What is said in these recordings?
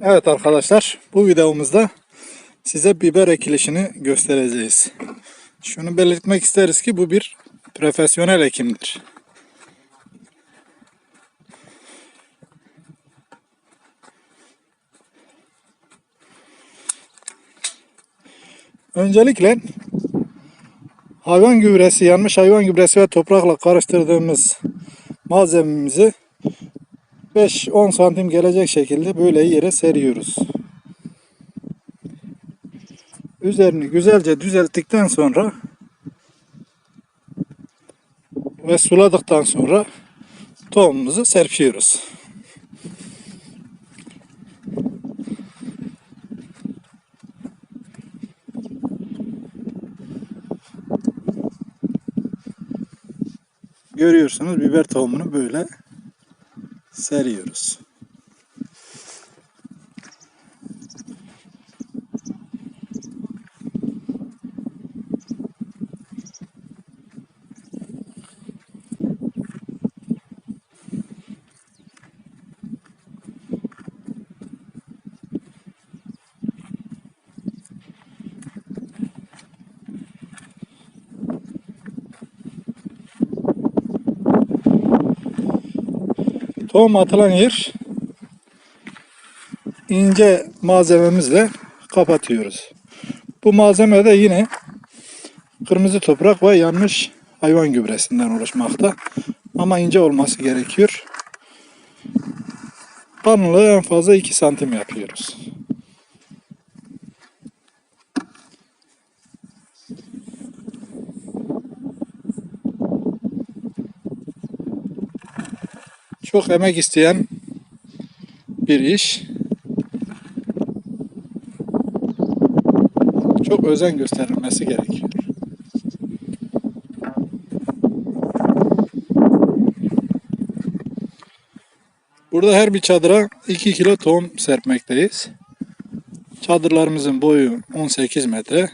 Evet arkadaşlar bu videomuzda size biber ekilişini göstereceğiz. Şunu belirtmek isteriz ki bu bir profesyonel ekimdir. Öncelikle hayvan gübresi, yanmış hayvan gübresi ve toprakla karıştırdığımız malzememizi 5-10 santim gelecek şekilde böyle yere seriyoruz. Üzerini güzelce düzelttikten sonra ve suladıktan sonra tohumumuzu serpiyoruz. Görüyorsunuz biber tohumunu böyle seriyoruz. Tohum atılan yer ince malzememizle kapatıyoruz. Bu malzeme de yine kırmızı toprak ve yanmış hayvan gübresinden oluşmakta. Ama ince olması gerekiyor. Kalınlığı en fazla 2 santim yapıyoruz. Çok emek isteyen bir iş. Çok özen gösterilmesi gerekiyor. Burada her bir çadıra 2 kilo tohum serpmekteyiz. Çadırlarımızın boyu 18 metre.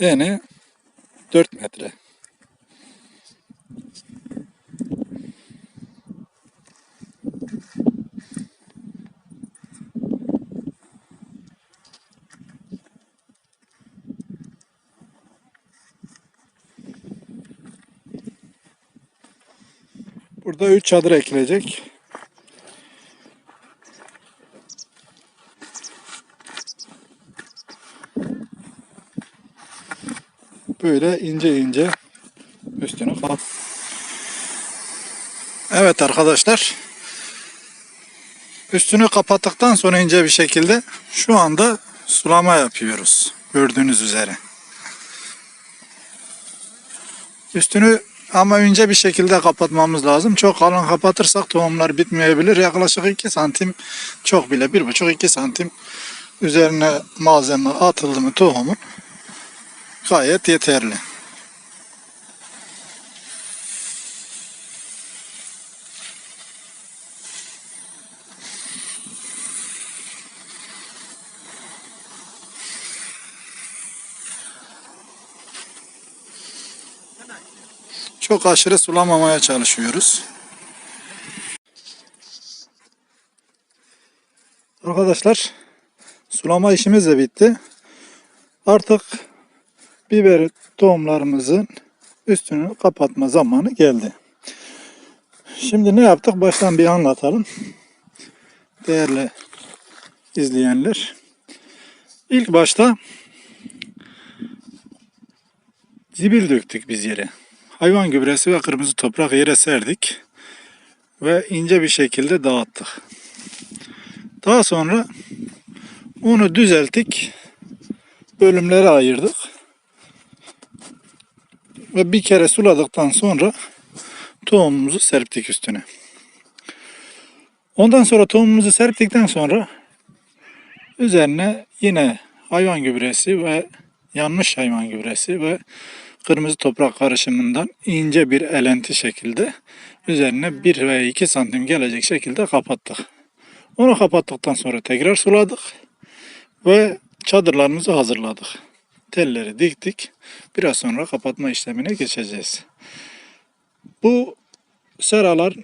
Eni 4 metre. Burada 3 çadır ekilecek. Böyle ince ince üstünü kapat. Evet arkadaşlar. Üstünü kapattıktan sonra ince bir şekilde şu anda sulama yapıyoruz. Gördüğünüz üzere. Üstünü ama önce bir şekilde kapatmamız lazım. Çok kalın kapatırsak tohumlar bitmeyebilir. Yaklaşık 2 santim çok bile 1,5-2 santim üzerine malzeme atıldı mı tohumun gayet yeterli. Çok aşırı sulamamaya çalışıyoruz. Arkadaşlar sulama işimiz de bitti. Artık biber tohumlarımızın üstünü kapatma zamanı geldi. Şimdi ne yaptık? Baştan bir anlatalım. Değerli izleyenler. İlk başta zibil döktük biz yere hayvan gübresi ve kırmızı toprak yere serdik ve ince bir şekilde dağıttık. Daha sonra onu düzelttik. Bölümlere ayırdık. Ve bir kere suladıktan sonra tohumumuzu serptik üstüne. Ondan sonra tohumumuzu serptikten sonra üzerine yine hayvan gübresi ve yanmış hayvan gübresi ve kırmızı toprak karışımından ince bir elenti şekilde üzerine 1 veya 2 santim gelecek şekilde kapattık. Onu kapattıktan sonra tekrar suladık ve çadırlarımızı hazırladık. Telleri diktik. Biraz sonra kapatma işlemine geçeceğiz. Bu seralar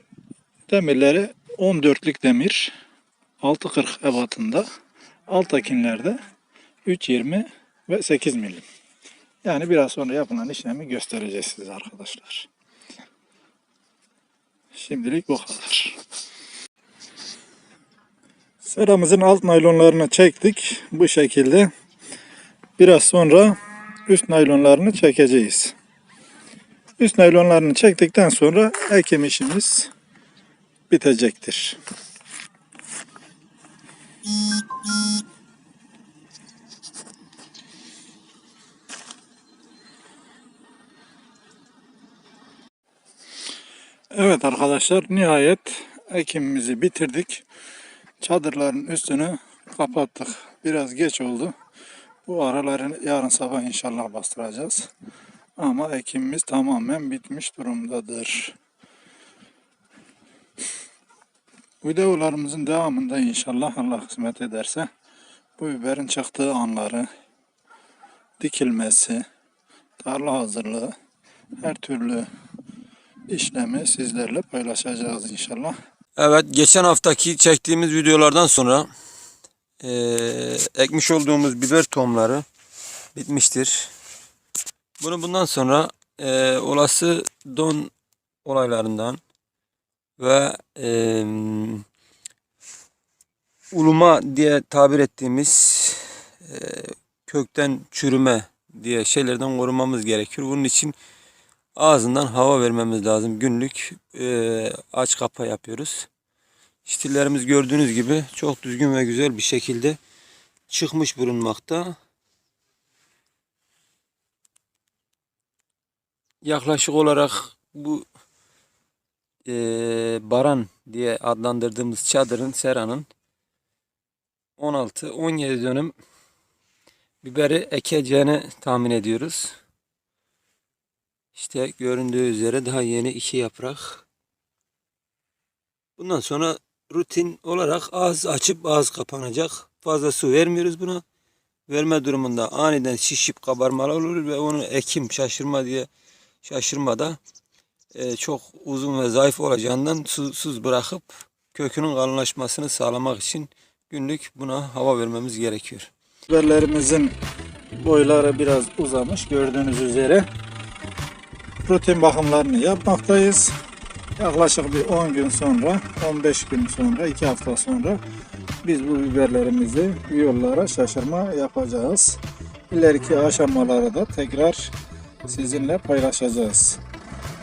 demirleri 14'lük demir 6.40 ebatında. Alttakinlerde 3.20 ve 8 milim. Yani biraz sonra yapılan işlemi göstereceğiz size arkadaşlar. Şimdilik bu kadar. Seramızın alt naylonlarını çektik bu şekilde. Biraz sonra üst naylonlarını çekeceğiz. Üst naylonlarını çektikten sonra ekim işimiz bitecektir. Evet arkadaşlar nihayet ekimimizi bitirdik. Çadırların üstünü kapattık. Biraz geç oldu. Bu araları yarın sabah inşallah bastıracağız. Ama ekimimiz tamamen bitmiş durumdadır. Videolarımızın devamında inşallah Allah kısmet ederse bu biberin çıktığı anları, dikilmesi, tarla hazırlığı, her türlü işlemi sizlerle paylaşacağız inşallah. Evet, geçen haftaki çektiğimiz videolardan sonra eee, ekmiş olduğumuz biber tohumları bitmiştir. Bunu bundan sonra eee, olası don olaylarından ve eee, uluma diye tabir ettiğimiz eee, kökten çürüme diye şeylerden korumamız gerekiyor. Bunun için ağzından hava vermemiz lazım. Günlük eee, aç kapa yapıyoruz. Stillerimiz gördüğünüz gibi çok düzgün ve güzel bir şekilde çıkmış bulunmakta. Yaklaşık olarak bu eee, baran diye adlandırdığımız çadırın, seranın 16-17 dönüm biberi ekeceğini tahmin ediyoruz. İşte göründüğü üzere daha yeni iki yaprak. Bundan sonra rutin olarak ağız açıp ağız kapanacak. Fazla su vermiyoruz buna. Verme durumunda aniden şişip kabarmalar olur ve onu ekim şaşırma diye şaşırmada e, çok uzun ve zayıf olacağından susuz bırakıp kökünün kalınlaşmasını sağlamak için günlük buna hava vermemiz gerekiyor. Biberlerimizin boyları biraz uzamış gördüğünüz üzere. Rutin bakımlarını yapmaktayız. Yaklaşık bir 10 gün sonra, 15 gün sonra, 2 hafta sonra biz bu biberlerimizi yollara şaşırma yapacağız. İleriki aşamaları da tekrar sizinle paylaşacağız.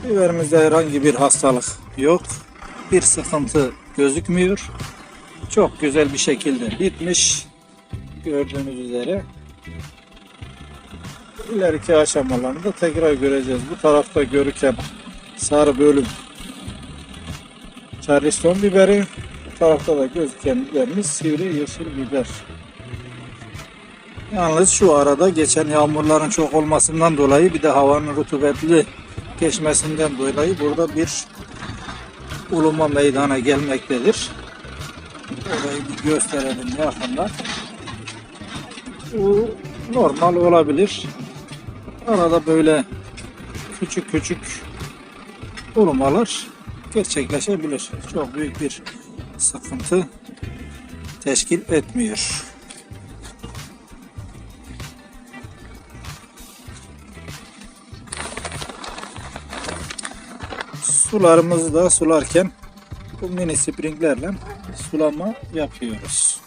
Biberimizde herhangi bir hastalık yok. Bir sıkıntı gözükmüyor. Çok güzel bir şekilde bitmiş. Gördüğünüz üzere. İleriki aşamalarını da tekrar göreceğiz. Bu tarafta görürken sarı bölüm Charleston biberi. Bu tarafta da gözüken biberimiz sivri yeşil biber. Yalnız şu arada geçen yağmurların çok olmasından dolayı bir de havanın rutubetli geçmesinden dolayı burada bir uluma meydana gelmektedir. Orayı bir gösterelim yakından. Bu normal olabilir. Arada böyle küçük küçük ulumalar gerçekleşebilir. Çok büyük bir sıkıntı teşkil etmiyor. Sularımızı da sularken bu mini sprinklerle sulama yapıyoruz.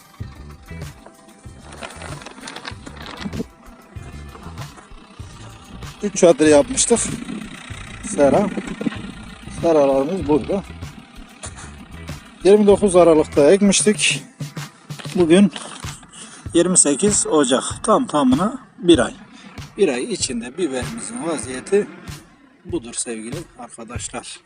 Üç çadır yapmıştık. Sera. Seralarımız burada. 29 Aralık'ta ekmiştik. Bugün 28 Ocak. Tam tamına bir ay. Bir ay içinde biberimizin vaziyeti budur sevgili arkadaşlar.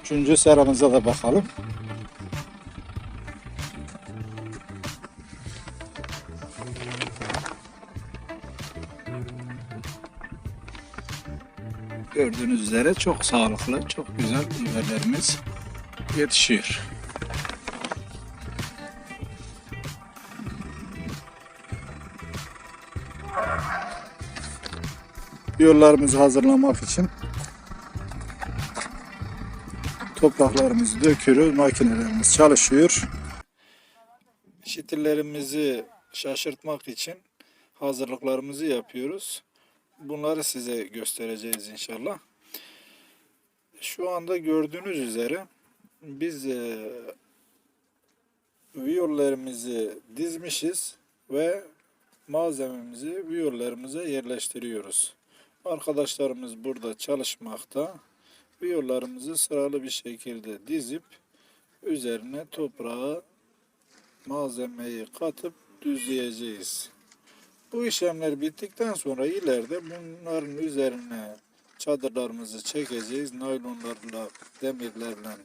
Üçüncü seramıza da bakalım. Üzere çok sağlıklı, çok güzel biberlerimiz yetişiyor. Yollarımızı hazırlamak için topraklarımızı döküyoruz. Makinelerimiz çalışıyor. Şitillerimizi şaşırtmak için hazırlıklarımızı yapıyoruz. Bunları size göstereceğiz inşallah. Şu anda gördüğünüz üzere biz e, viyollerimizi dizmişiz ve malzememizi viyollerimize yerleştiriyoruz. Arkadaşlarımız burada çalışmakta. Viyollarımızı sıralı bir şekilde dizip üzerine toprağı malzemeyi katıp düzleyeceğiz. Bu işlemler bittikten sonra ileride bunların üzerine çadırlarımızı çekeceğiz. Naylonlarla, demirlerle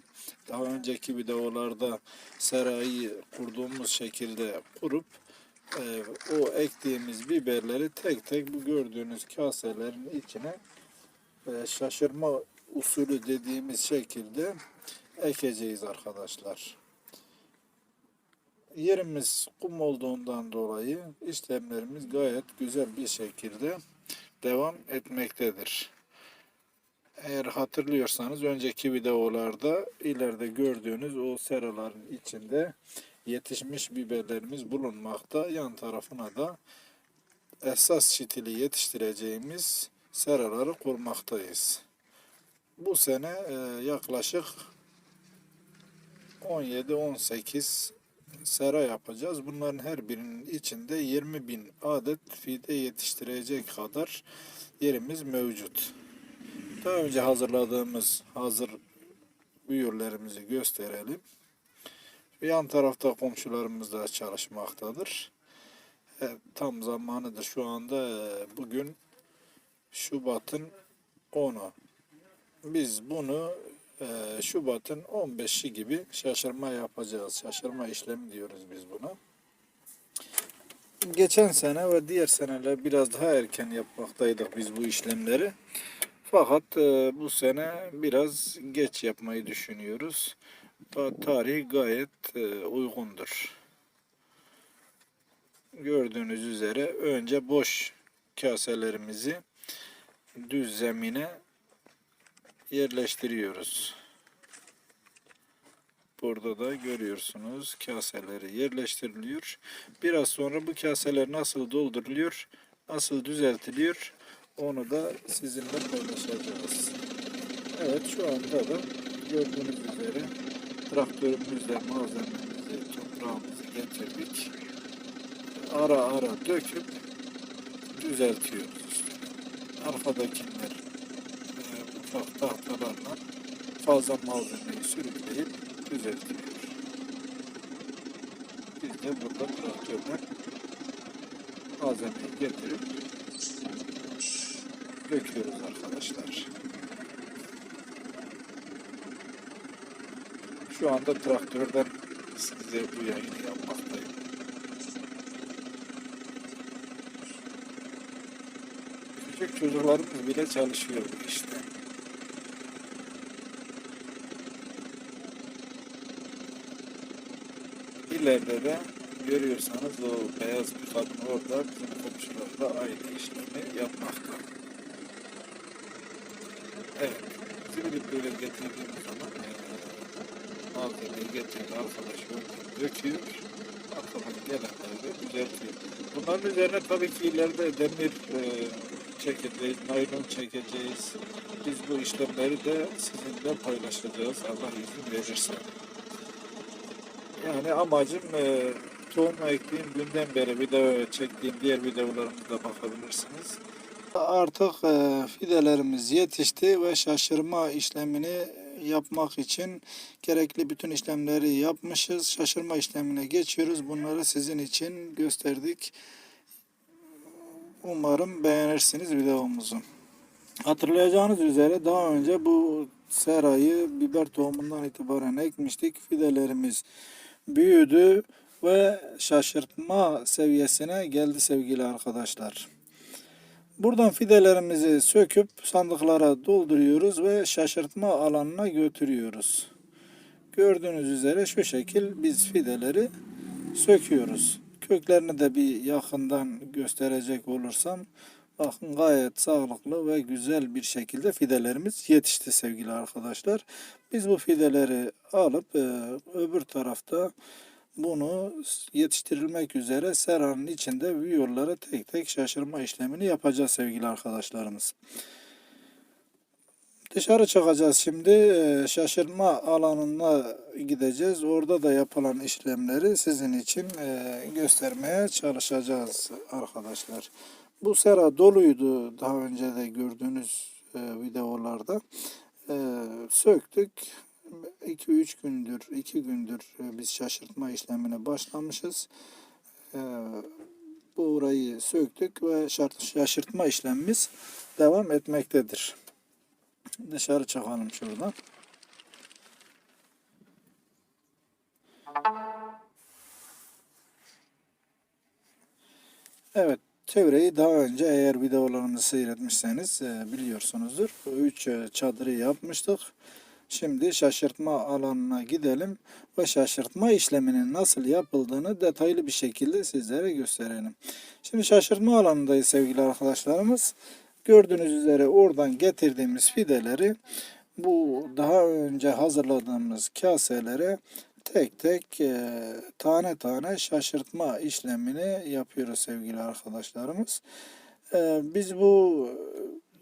daha önceki videolarda serayı kurduğumuz şekilde kurup e, o ektiğimiz biberleri tek tek bu gördüğünüz kaselerin içine e, şaşırma usulü dediğimiz şekilde ekeceğiz arkadaşlar. Yerimiz kum olduğundan dolayı işlemlerimiz gayet güzel bir şekilde devam etmektedir. Eğer hatırlıyorsanız önceki videolarda ileride gördüğünüz o seraların içinde yetişmiş biberlerimiz bulunmakta. Yan tarafına da esas şitili yetiştireceğimiz seraları kurmaktayız. Bu sene e, yaklaşık 17-18 sera yapacağız. Bunların her birinin içinde 20 bin adet fide yetiştirecek kadar yerimiz mevcut. Daha önce hazırladığımız hazır büyürlerimizi gösterelim. Yan tarafta komşularımız da çalışmaktadır. E, tam zamanıdır şu anda e, bugün Şubat'ın 10'u. Biz bunu e, Şubat'ın 15'i gibi şaşırma yapacağız. Şaşırma işlemi diyoruz biz buna. Geçen sene ve diğer seneler biraz daha erken yapmaktaydık biz bu işlemleri. Fakat e, bu sene biraz geç yapmayı düşünüyoruz. Ta- Tarih gayet e, uygundur. Gördüğünüz üzere önce boş kaselerimizi düz zemine yerleştiriyoruz. Burada da görüyorsunuz kaseleri yerleştiriliyor. Biraz sonra bu kaseler nasıl dolduruluyor, nasıl düzeltiliyor onu da sizinle paylaşacağız. Evet şu anda da gördüğünüz üzere traktörümüzle malzememizi, toprağımızı getirdik. Ara ara döküp düzeltiyoruz işte. Arkadakiler e, ufak tahtalarla fazla malzemeyi sürükleyip düzeltiyor. Biz de burada traktörle malzemeyi getirip döküyoruz arkadaşlar. Şu anda traktörden size bu yayını yapmaktayım. Küçük çocuklarımız bile çalışıyor işte. İleride de görüyorsanız o beyaz bir kadın orada bizim komşular da aynı işlemi yapmakta. Evet. Zibrit böyle getirdiğimiz zaman eee, malzemeyi getirdi arkadaş oradan döküyor. Arkadan gelenleri düzeltiyor. Bunların üzerine tabii ki ileride demir eee, çekeceğiz, naylon çekeceğiz. Biz bu işlemleri de sizinle paylaşacağız Allah izin verirse. Yani amacım eee tohum ektiğim günden beri video çektiğim diğer videolarımıza bakabilirsiniz. Artık e, fidelerimiz yetişti ve şaşırma işlemini yapmak için gerekli bütün işlemleri yapmışız. Şaşırma işlemine geçiyoruz. Bunları sizin için gösterdik. Umarım beğenirsiniz videomuzu. Hatırlayacağınız üzere daha önce bu serayı biber tohumundan itibaren ekmiştik. Fidelerimiz büyüdü ve şaşırtma seviyesine geldi sevgili arkadaşlar. Buradan fidelerimizi söküp sandıklara dolduruyoruz ve şaşırtma alanına götürüyoruz. Gördüğünüz üzere şu şekil biz fideleri söküyoruz. Köklerini de bir yakından gösterecek olursam Bakın gayet sağlıklı ve güzel bir şekilde fidelerimiz yetişti sevgili arkadaşlar. Biz bu fideleri alıp e, öbür tarafta bunu yetiştirilmek üzere seranın içinde viyolara tek tek şaşırma işlemini yapacağız sevgili arkadaşlarımız. Dışarı çıkacağız şimdi. Ee, Şaşırma alanına gideceğiz. Orada da yapılan işlemleri sizin için e, göstermeye çalışacağız arkadaşlar. Bu sera doluydu daha önce de gördüğünüz e, videolarda. E, Söktük. 2-3 gündür, 2 gündür e, biz şaşırtma işlemine başlamışız. E, Bu orayı söktük ve şaşırtma işlemimiz devam etmektedir. Dışarı çıkalım şuradan. Evet, çevreyi daha önce eğer videolarımızı seyretmişseniz e, biliyorsunuzdur. 3 çadırı yapmıştık. Şimdi şaşırtma alanına gidelim ve şaşırtma işleminin nasıl yapıldığını detaylı bir şekilde sizlere gösterelim. Şimdi şaşırtma alanındayız sevgili arkadaşlarımız. Gördüğünüz üzere oradan getirdiğimiz fideleri bu daha önce hazırladığımız kaselere tek tek e, tane tane şaşırtma işlemini yapıyoruz sevgili arkadaşlarımız. E, biz bu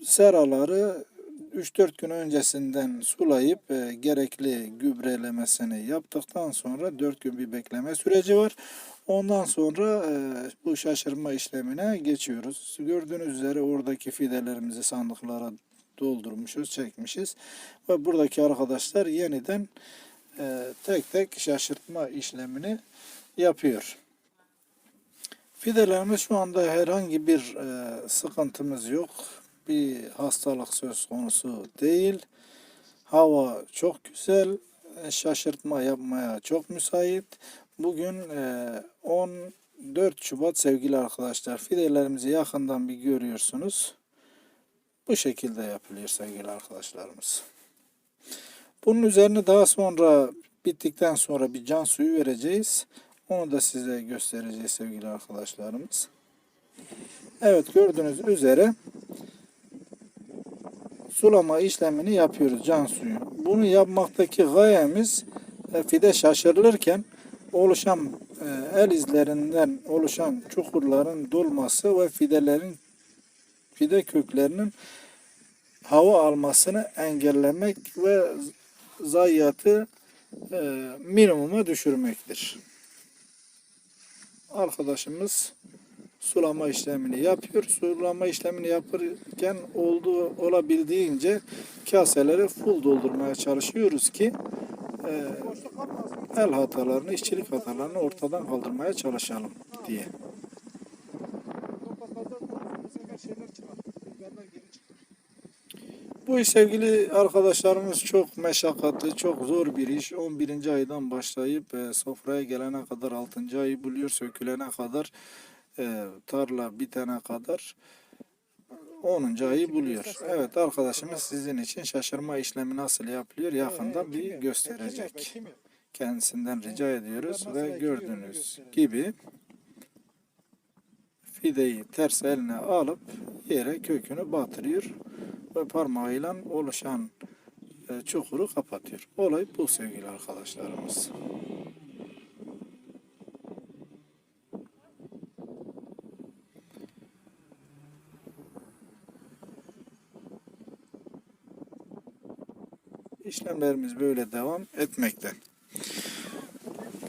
seraları 3-4 gün öncesinden sulayıp e, gerekli gübrelemesini yaptıktan sonra 4 gün bir bekleme süreci var. Ondan sonra e, bu şaşırma işlemine geçiyoruz. Gördüğünüz üzere oradaki fidelerimizi sandıklara doldurmuşuz, çekmişiz. Ve buradaki arkadaşlar yeniden e, tek tek şaşırtma işlemini yapıyor. Fidelerimiz şu anda herhangi bir e, sıkıntımız yok. Bir hastalık söz konusu değil. Hava çok güzel. e, Şaşırtma yapmaya çok müsait. Bugün e, 14 Şubat sevgili arkadaşlar. Fidelerimizi yakından bir görüyorsunuz. Bu şekilde yapılıyor sevgili arkadaşlarımız. Bunun üzerine daha sonra bittikten sonra bir can suyu vereceğiz. Onu da size göstereceğiz sevgili arkadaşlarımız. Evet gördüğünüz üzere sulama işlemini yapıyoruz can suyu. Bunu yapmaktaki gayemiz e, fide şaşırılırken oluşan e, el izlerinden oluşan çukurların dolması ve fidelerin fide köklerinin hava almasını engellemek ve zayiatı e, minimuma düşürmektir. Arkadaşımız sulama işlemini yapıyor. Sulama işlemini yaparken olduğu olabildiğince kaseleri full doldurmaya çalışıyoruz ki e, el hatalarını, işçilik hatalarını ortadan kaldırmaya çalışalım diye. Bu iş sevgili arkadaşlarımız çok meşakkatli, çok zor bir iş. 11. aydan başlayıp e, sofraya gelene kadar 6. ayı buluyor, sökülene kadar e, tarla bitene kadar 10. ayı buluyor. Evet arkadaşımız sizin için şaşırma işlemi nasıl yapılıyor yakında bir gösterecek. Kendisinden rica ediyoruz ve gördüğünüz gibi fideyi ters eline alıp yere kökünü batırıyor ve parmağıyla oluşan e, çukuru kapatıyor. Olay bu sevgili arkadaşlarımız. İşlemlerimiz böyle devam etmekte.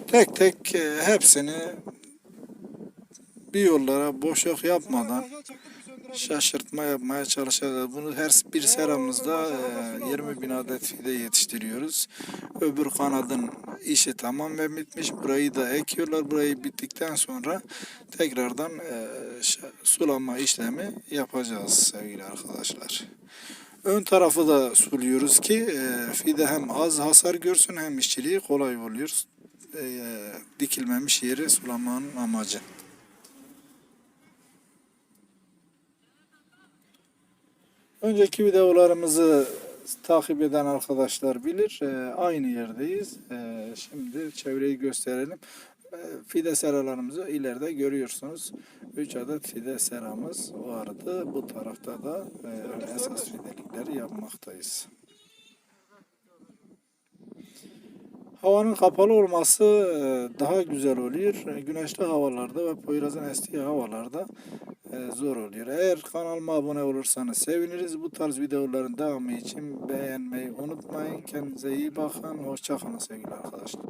Tek tek e, hepsini bir yollara boşluk yapmadan şaşırtma yapmaya çalışacağız. Bunu her bir seramızda e, 20 bin adet fide yetiştiriyoruz. Öbür kanadın işi tamamen bitmiş. Burayı da ekiyorlar. Burayı bittikten sonra tekrardan e, sulama işlemi yapacağız sevgili arkadaşlar. Ön tarafı da suluyoruz ki e, fide hem az hasar görsün hem işçiliği kolay oluyor. E, dikilmemiş yeri sulamanın amacı. Önceki videolarımızı takip eden arkadaşlar bilir. Ee, aynı yerdeyiz. Ee, şimdi çevreyi gösterelim. E, fide seralarımızı ileride görüyorsunuz. 3 adet fide seramız vardı. Bu tarafta da e, esas fidelikleri yapmaktayız. Havanın kapalı olması e, daha güzel oluyor. E, Güneşli havalarda ve Poyraz'ın estiği havalarda zor oluyor. Eğer kanalıma abone olursanız seviniriz. Bu tarz videoların devamı için beğenmeyi unutmayın. Kendinize iyi bakın. Hoşçakalın sevgili arkadaşlar.